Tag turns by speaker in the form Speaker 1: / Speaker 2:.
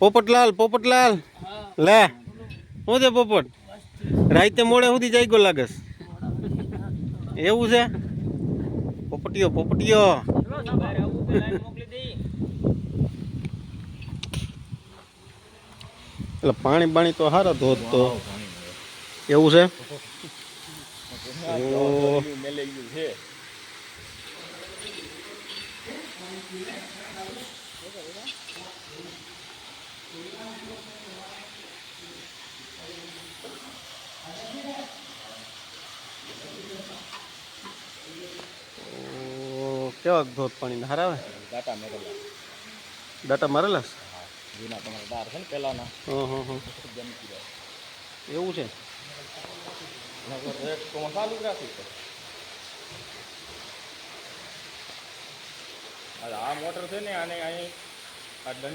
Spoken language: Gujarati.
Speaker 1: પોપટલાલ પોપટલાલ. લે શું છે પોપટ? રાતે મોડે સુધી જાય ગયો લાગસ એવું છે? પોપટીયો પોપટીયો એટલે પાણી બાણી તો હારા ધોધ તો. એવું છે? ઓહ. ઓહ, કેવા ધોધ પાણી હારા આવે?
Speaker 2: ડાટા મરેલા.
Speaker 1: દાટા મરેલા? છે?
Speaker 2: જૂના તમારા દાર છે ને પેલાના.
Speaker 1: એવું છે?
Speaker 2: નકર રેટ તો ચાલુ જ રાખી છે આ મોટર છે ને આને અહીં આ